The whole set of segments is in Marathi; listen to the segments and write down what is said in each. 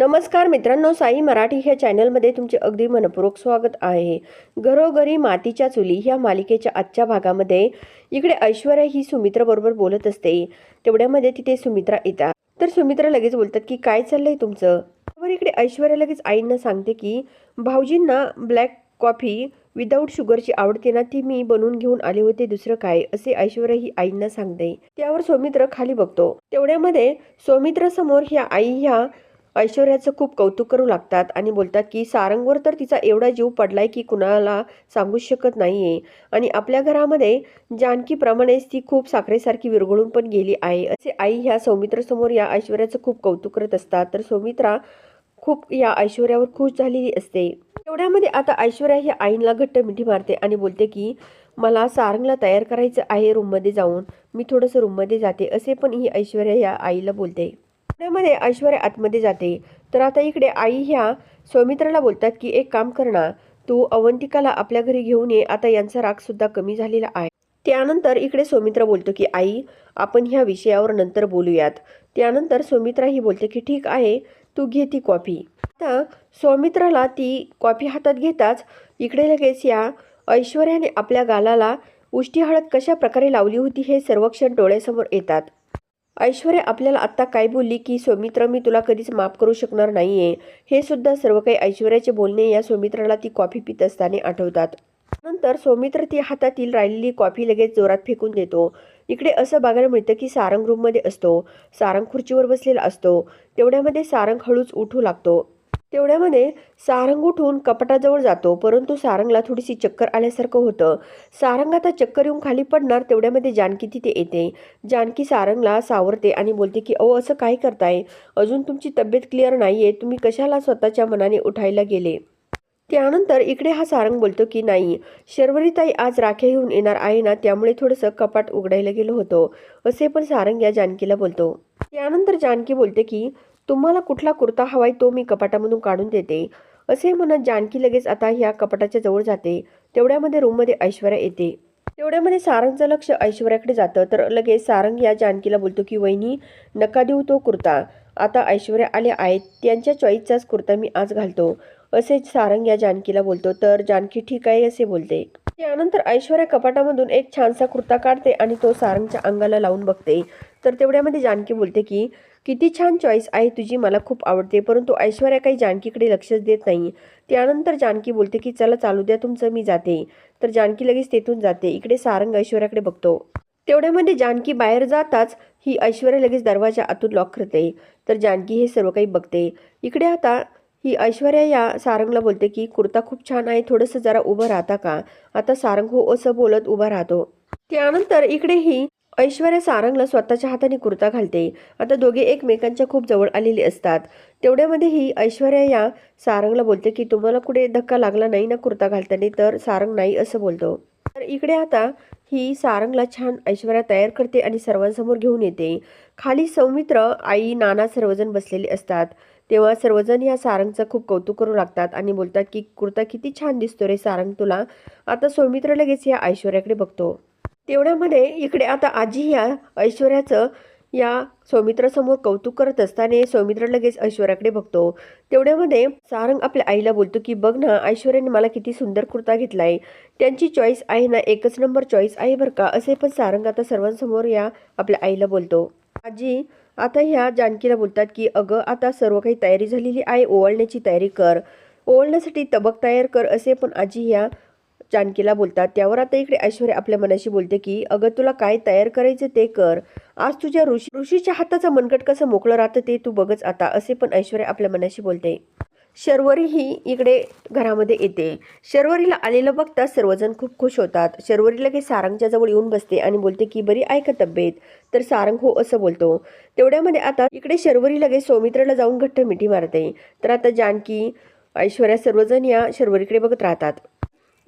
नमस्कार मित्रांनो साई मराठी ह्या चॅनलमध्ये तुमचे अगदी मनपूर्वक स्वागत आहे. घरोघरी मातीच्या चुली ह्या मालिकेच्या आजच्या भागामध्ये इकडे ऐश्वर्या ही सुमित्राबरोबर बोलत असते. तेवढ्यामध्ये तिथे सुमित्रा येतात. तर सुमित्रा लगेच बोलतात की काय चाललंय तुमचं? वर इकडे ऐश्वर्या लगेच आईंना सांगते की भाऊजींना ब्लॅक कॉफी विदाऊट शुगरची आवडते ना ती मी बनवून घेऊन आले होते दुसरं काय? असे ऐश्वर्या ही आईंना सांगते. त्यावर सौमित्र खाली बघतो. तेवढ्यामध्ये सौमित्र समोर ह्या आई ह्या ऐश्वर्याचं खूप कौतुक करू लागतात आणि बोलतात की सारंगवर तर तिचा एवढा जीव पडलाय की कुणाला सांगू शकत नाहीये. आणि आपल्या घरामध्ये जानकीप्रमाणेच ती खूप साखरेसारखी विरघळून पण गेली आहे. असे आई ह्या सौमित्रासमोर या ऐश्वर्याचं खूप कौतुक करत असतात. तर सौमित्रा खूप या ऐश्वर्यावर खुश झालेली असते. एवढ्यामध्ये आता ऐश्वर्या ही आईला घट्ट मिठी मारते आणि बोलते की मला सारंगला तयार करायचं आहे रूममध्ये जाऊन. मी थोडंसं रूममध्ये जाते. असे पण ही ऐश्वर्या या आईला बोलते. तेवढ्यामध्ये ऐश्वर्या आतमध्ये जाते. तर आता इकडे आई ह्या सौमित्राला बोलतात की एक काम करणा तू अवंतिकाला आपल्या घरी घेऊन ये. आता यांचा राग सुद्धा कमी झालेला आहे. त्यानंतर इकडे सौमित्र बोलतो की आई आपण ह्या विषयावर नंतर बोलूयात. त्यानंतर सौमित्रा ही बोलते की ठीक आहे तू घे ती कॉफी. आता सौमित्राला ती कॉफी हातात घेताच इकडे लगेच या ऐश्वर्याने आपल्या गालाला उष्टी हळद कशा प्रकारे लावली होती हे सर्वक्षण डोळ्यासमोर येतात. ऐश्वर्या आपल्याला आत्ता काय बोलली की सौमित्र मी तुला कधीच माफ करू शकणार नाही आहे हे सुद्धा सर्व काही ऐश्वर्याचे बोलणे या सौमित्राला ती कॉफी पित असताना आठवतात. नंतर सौमित्र ती हातातील राहिलेली कॉफी लगेच जोरात फेकून देतो. इकडे असं बघायला मिळतं की सारंग रूममध्ये असतो. सारंग खुर्चीवर बसलेला असतो. तेवढ्यामध्ये सारंग हळूच उठू लागतो. तेवढ्यामध्ये सारंग उठून कपाटाजवळ जातो परंतु सारंगला थोडीशी चक्कर आल्यासारखं होतं. सारंग आता चक्कर येऊन खाली पडणार तेवढ्यामध्ये जानकी तिथे येते. जानकी सारंगला सावरते आणि बोलते की अहो असं काय करताय? अजून तुमची तब्येत क्लिअर नाही आहे तुम्ही कशाला स्वतःच्या मनाने उठायला गेले? त्यानंतर इकडे हा सारंग बोलतो की नाही. शर्वरीताई आज राख्या घेऊन येणार आहे ना त्यामुळे थोडंसं कपाट उघडायला गेलो होतो. असे पण सारंग या जानकीला बोलतो. त्यानंतर जानकी बोलते की तुम्हाला कुठला कुर्ता हवाय तो मी कपाटामधून काढून देते. असे म्हणत जानकी लगेच आता ह्या कपाटाच्या जवळ जाते. तेवढ्यामध्ये रूममध्ये ऐश्वर्या येते. तेवढ्यामध्ये सारंगचं लक्ष ऐश्वर्याकडे जातं. तर लगेच सारंग या जानकीला बोलतो की वहिनी नका देऊ तो कुर्ता. आता ऐश्वर्या आले आहेत. त्यांच्या चॉईसचाच कुर्ता मी आज घालतो. असे सारंग या जानकीला बोलतो. तर जानकी ठीक आहे असे बोलते. त्यानंतर ऐश्वर्या कपाटामधून एक छानसा कुर्ता काढते आणि तो सारंगच्या अंगाला लावून बघते. तर तेवढ्यामध्ये जानकी बोलते की किती छान चॉईस आहे तुझी मला खूप आवडते. परंतु ऐश्वर्या काही जानकीकडे लक्षच देत नाही. त्यानंतर जानकी बोलते की चला चालू द्या तुमचं मी जाते. तर जानकी लगेच तेथून जाते. इकडे सारंग ऐश्वर्याकडे बघतो. तेवढ्यामध्ये जानकी बाहेर जाताच ही ऐश्वर्या लगेच दरवाजा आतून लॉक करते. तर जानकी हे सर्व काही बघते. इकडे आता ही ऐश्वर्या या सारंगला बोलते की कुर्ता खूप छान आहे थोडंसं जरा उभं राहता का? आता सारंग हो असं बोलत उभा राहतो. त्यानंतर इकडेही ऐश्वर्या सारंगला स्वतःच्या हाताने कुर्ता घालते. आता दोघे एकमेकांच्या खूप जवळ आलेले असतात. तेवढ्यामध्ये ही ऐश्वर्या या सारंगला बोलते की तुम्हाला कुठे धक्का लागला नाही ना कुर्ता घालताना? तर सारंग नाही असं बोलतो. तर इकडे आता ही सारंगला छान ऐश्वर्या तयार करते आणि सर्वांसमोर घेऊन येते. खाली सौमित्र आई नाना सर्वजण बसलेले असतात. तेव्हा सर्वजण या सारंगचं खूप कौतुक करू लागतात आणि बोलतात की कुर्ता किती छान दिसतो रे सारंग तुला. आता सौमित्र लगेच या ऐश्वर्याकडे बघतो. तेवढ्यामध्ये इकडे आता आजी ह्या ऐश्वर्याचं या सौमित्रासमोर कौतुक करत असताना सौमित्र लगेच ऐश्वर्याकडे बघतो. तेवढ्यामध्ये सारंग आपल्या आईला बोलतो की बघ ना ऐश्वर्याने मला किती सुंदर कुर्ता घेतलाय. त्यांची चॉईस आहे ना एकच नंबर चॉईस आहे बरं का? असे पण सारंग आता सर्वांसमोर या आपल्या आईला बोलतो. आजी आता ह्या जानकीला बोलतात की अगं आता सर्व काही तयारी झालेली आहे ओवाळण्याची तयारी कर. ओवाळण्यासाठी तबक तयार कर असे पण आजी ह्या जानकीला बोलतात. त्यावर आता इकडे ऐश्वर्या आपल्या मनाशी बोलते की अगं तुला काय तयार करायचं ते कर. आज तुझ्या ऋषी ऋषीच्या हाताचं मनगट कसं मोकळं राहतं ते तू बघच आता असे पण ऐश्वर्या आपल्या मनाशी बोलते. शर्वरी ही इकडे घरामध्ये येते. शर्वरीला आलेलं बघता सर्वजण खूप खुश होतात. शर्वरी लगेच सारंगच्या जवळ येऊन बसते आणि बोलते की बरी ऐका तब्येत? तर सारंग हो असं बोलतो. तेवढ्यामध्ये आता इकडे शर्वरी लगेच सौमित्राला जाऊन घट्ट मिठी मारते. तर आता जानकी ऐश्वर्या सर्वजण या शर्वरीकडे बघत राहतात.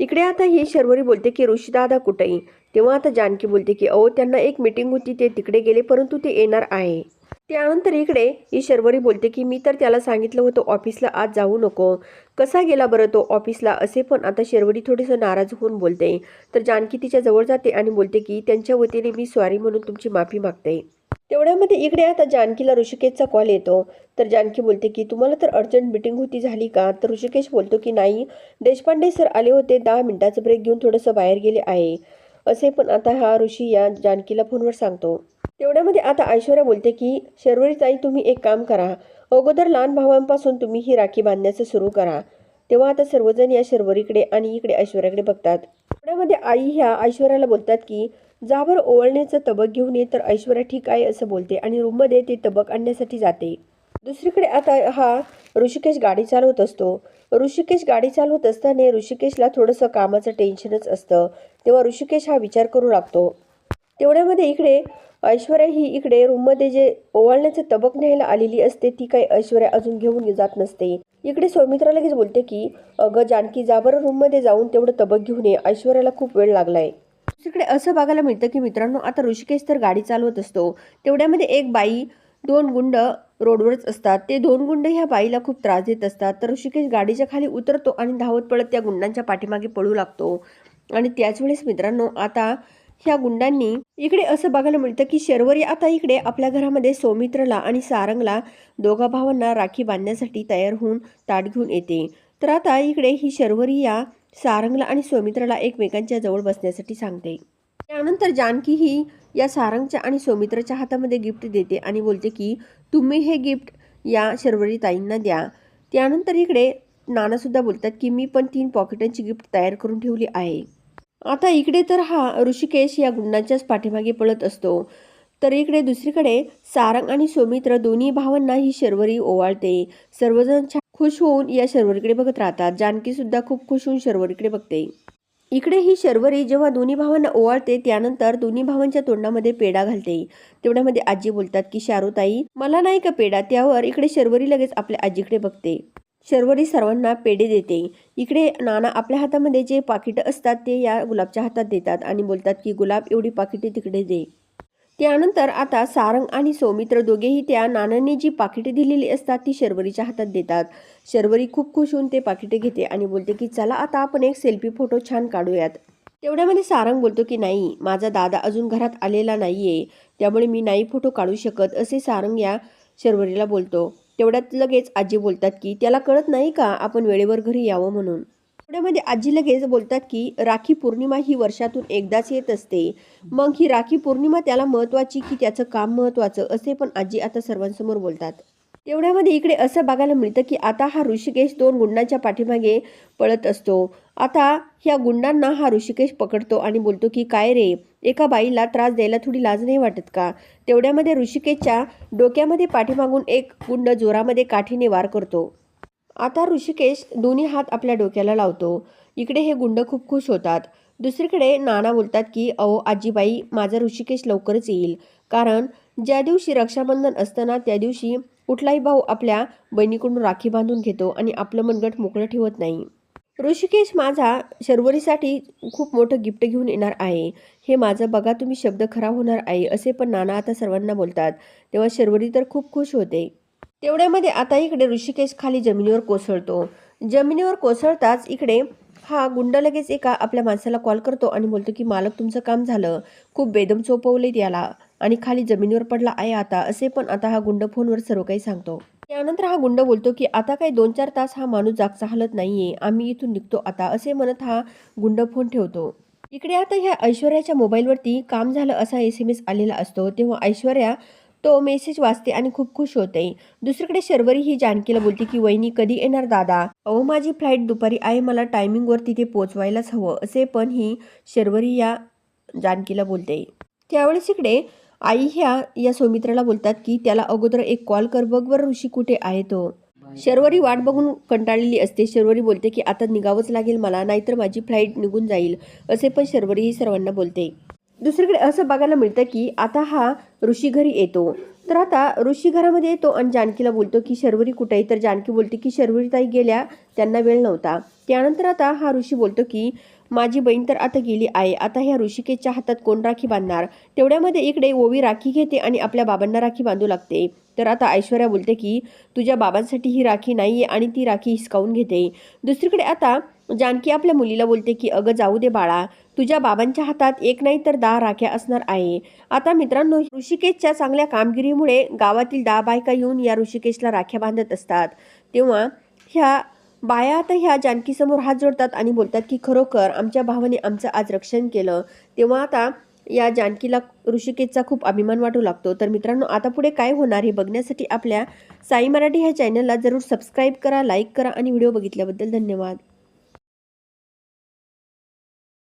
इकडे आता ही शर्वरी बोलते की ऋषीदादा कुठेही तेव्हा आता जानकी बोलते की अहो त्यांना एक मीटिंग होती ते तिकडे गेले परंतु ते येणार आहे. त्यानंतर इकडे ही शर्वरी बोलते की मी तर त्याला सांगितलं होतं ऑफिसला आज जाऊ नको. कसा गेला बरं तो ऑफिसला? असे पण आता शर्वरी थोडीसं नाराज होऊन बोलते. तर जानकी तिच्या जवळ जाते आणि बोलते की त्यांच्या वतीने मी सॉरी म्हणून तुमची माफी मागते. तेवढ्यामध्ये इकडे आता जानकीला ऋषिकेशचा कॉल येतो. तर जानकी बोलते की तुम्हाला तर अर्जंट मिटिंग होती झाली का? तर ऋषिकेश बोलतो की नाही. देशपांडे सर आले होते दहा मिनिटाचं ब्रेक घेऊन थोडंसं बाहेर गेले आहे. असे पण आता हा ऋषी या जानकीला फोनवर सांगतो. तेवढ्यामध्ये आता ऐश्वर्या बोलते की शर्वरी ताई तुम्ही एक काम करा. अगोदर लहान भावांपासून तुम्ही ही राखी बांधण्याचं सुरू करा. तेव्हा आता सर्वजण या शर्वरीकडे आणि इकडे ऐश्वर्याकडे बघतात. तेवढ्यामध्ये आई ह्या ऐश्वर्याला बोलतात की जाबर ओवळण्याचं तबक घेऊन ये तर ऐश्वर्या ठीक आहे असं बोलते आणि रूममध्ये ते तबक आणण्यासाठी जाते. दुसरीकडे आता हा ऋषिकेश गाडी चालवत असतो. ऋषिकेश गाडी चालवत असताना ऋषिकेशला थोडंसं कामाचं टेन्शनच असतं. तेव्हा ऋषिकेश हा विचार करू लागतो. तेवढ्यामध्ये इकडे ऐश्वर्या ही इकडे रूममध्ये जे ओवाळण्याचं तबक न्यायला आलेली असते ती काही ऐश्वर्या अजून घेऊन जात नसते. इकडे सौमित्रा लगेच बोलते की अगं जानकी जाबर रूममध्ये जाऊन तेवढं तबक घेऊन ये ऐश्वर्याला खूप वेळ लागलाय. दुसरीकडे असं बघायला मिळतं की मित्रांनो आता ऋषिकेश तर गाडी चालवत असतो. तेवढ्यामध्ये एक बाई दोन गुंड रोडवरच असतात. ते दोन गुंड ह्या बाईला खूप त्रास देत असतात. तर ऋषिकेश गाडीच्या खाली उतरतो आणि धावत पळत त्या गुंडांच्या पाठीमागे पळू लागतो. आणि त्याच वेळेस मित्रांनो आता ह्या गुंडांनी इकडे असं बघायला मिळतं की शर्वरी आता इकडे आपल्या घरामध्ये सौमित्रला आणि सारंगला दोघा भावांना राखी बांधण्यासाठी तयार होऊन ताट घेऊन येते. तर आता इकडे ही शर्वरी या सारंगला आणि सौमित्रला एकमेकांच्या जवळ बसण्यासाठी सांगते. त्यानंतर जानकी ही या सारंगच्या आणि सौमित्रच्या हातामध्ये गिफ्ट देते आणि बोलते की तुम्ही हे गिफ्ट या शर्वरी ताईंना द्या. त्यानंतर इकडे नानासुद्धा बोलतात की मी पण तीन पॉकेटांची गिफ्ट तयार करून ठेवली आहे. आता इकडे तर हा ऋषिकेश या गुंडांच्याच पाठीमागे पळत असतो. तर इकडे दुसरीकडे सारंग आणि सौमित्र दोन्ही भावांना ही शर्वरी ओवाळते. सर्वजण खुश होऊन या शर्वरीकडे बघत राहतात. जानकी सुद्धा खूप खुश होऊन शर्वरीकडे बघते. इकडे ही शर्वरी जेव्हा दोन्ही भावांना ओवाळते त्यानंतर दोन्ही भावांच्या तोंडामध्ये पेढा घालते. तेवढ्यामध्ये आजी बोलतात की शारुताई मला नाही का पेढा? त्यावर इकडे शर्वरी लगेच आपल्या आजीकडे बघते. शर्वरी सर्वांना पेढे देते. इकडे नाना आपल्या हातामध्ये जे पाकिटं असतात ते या गुलाबच्या हातात देतात आणि बोलतात की गुलाब एवढी पाकिटे तिकडे दे. त्यानंतर आता सारंग आणि सौमित्र दोघेही त्या नानांनी जी पाकिटे दिलेली असतात ती शर्वरीच्या हातात देतात. शर्वरी खूप खुश होऊन ते पाकिटे घेते आणि बोलते की चला आता आपण एक सेल्फी फोटो छान काढूयात. तेवढ्यामध्ये सारंग बोलतो की नाही माझा दादा अजून घरात आलेला नाहीये त्यामुळे मी नाही फोटो काढू शकत असे सारंग या शर्वरीला बोलतो. तेवढ्यात लगेच आजी बोलतात की त्याला कळत नाही का आपण वेळेवर घरी यावं म्हणून? तेवढ्यामध्ये आजी लगेच बोलतात की राखी पौर्णिमा ही वर्षातून एकदाच येत असते. मग ही राखी पौर्णिमा त्याला महत्वाची की त्याचं काम महत्वाचं असे पण आजी आता सर्वांसमोर बोलतात. तेवढ्यामध्ये इकडे असं बघायला मिळतं की आता हा ऋषिकेश दोन गुंडांच्या पाठीमागे पळत असतो. आता ह्या गुंडांना हा ऋषिकेश पकडतो आणि बोलतो की काय रे एका बाईला त्रास द्यायला थोडी लाज नाही वाटत का? तेवढ्यामध्ये ऋषिकेशच्या डोक्यामध्ये पाठीमागून एक गुंड जोरामध्ये काठीने वार करतो. आता ऋषिकेश दोन्ही हात आपल्या डोक्याला लावतो. इकडे हे गुंड खूप खुश होतात. दुसरीकडे नाना बोलतात की अहो आजीबाई माझा ऋषिकेश लवकरच येईल. कारण ज्या दिवशी रक्षाबंधन असताना त्या दिवशी कुठलाही भाऊ आपल्या बहिणीकडून राखी बांधून घेतो आणि आपलं मनगट मोकळं ठेवत नाही. ऋषिकेश माझा शर्वरीसाठी खूप मोठं गिफ्ट घेऊन येणार आहे. हे माझं बघा तुम्ही शब्द खरा होणार आहे असे पण नाना आता सर्वांना बोलतात. तेव्हा शर्वरी तर खूप खुश होते. तेवढ्यामध्ये आता इकडे ऋषिकेश खाली जमिनीवर कोसळतो. जमिनीवर कोसळताच इकडे हा गुंड लगेच एका आपल्या माणसाला कॉल करतो आणि बोलतो की मालक तुमचं काम झालं. खूप बेदम चोपवले याला. आणि खाली जमिनीवर पडला आहे आता असे पण आता हा गुंड फोनवर सर्व काही सांगतो. त्यानंतर हा गुंड बोलतो की आता काही दोन चार तास हा माणूस जागचा हालत नाहीये आम्ही इथून निघतो आता असे म्हणत हा गुंड फोन ठेवतो. इकडे आता ह्या ऐश्वर्याच्या मोबाईलवरती काम झालं असा एस एम एस आलेला असतो तेव्हा ऐश्वर्या तो मेसेज वाचते आणि खूप खुश होते. दुसरीकडे शर्वरी ही जानकीला बोलते की वहिनी कधी येणार दादा? अहो माझी फ्लाईट दुपारी आहे मला टायमिंगवर तिथे पोचवायलाच हवं असे पण ही शर्वरी या जानकीला बोलते. त्यावेळेस इकडे आई ह्या या सौमित्राला बोलतात की त्याला अगोदर एक कॉल कर बघ वर ऋषी कुठे आहे तो. शर्वरी वाट बघून कंटाळलेली असते. शर्वरी बोलते की आता निघावंच लागेल मला नाहीतर माझी फ्लाईट निघून जाईल. असे पण शर्वरी ही सर्वांना बोलते. दुसरीकडे असं बघायला मिळतं की आता हा ऋषी घरी येतो. तर आता ऋषी घरामध्ये येतो आणि जानकीला बोलतो की शर्वरी कुठे आहे? तर जानकी बोलते की शर्वरी ताई गेल्या त्यांना वेळ नव्हता. त्यानंतर आता हा ऋषी बोलतो की माझी बहीण तर आता गेली आहे. आता ह्या ऋषिकेशच्या हातात कोण राखी बांधणार? तेवढ्यामध्ये इकडे ओवी राखी घेते आणि आपल्या बाबांना राखी बांधू लागते. तर आता ऐश्वर्या बोलते की तुझ्या बाबांसाठी ही राखी नाही आहे आणि ती राखी हिसकावून घेते. दुसरीकडे आता जानकी आपल्या मुलीला बोलते की अगं जाऊ दे बाळा. तुझ्या बाबांच्या हातात एक नाही तर दहा राख्या असणार आहे. आता मित्रांनो ऋषिकेशच्या चांगल्या कामगिरीमुळे गावातील दहा बायका येऊन या ऋषिकेशला राख्या बांधत असतात. तेव्हा ह्या बाया आता ह्या जानकीसमोर हात जोडतात आणि बोलतात की खरोखर आमच्या भावाने आमचं आज रक्षण केलं. तेव्हा आता या जानकीला ऋषिकेशचा खूप अभिमान वाटू लागतो. तर मित्रांनो आता पुढे काय होणार हे बघण्यासाठी आपल्या साई मराठी ह्या चॅनलला जरूर सबस्क्राईब करा लाईक करा आणि व्हिडिओ बघितल्याबद्दल धन्यवाद.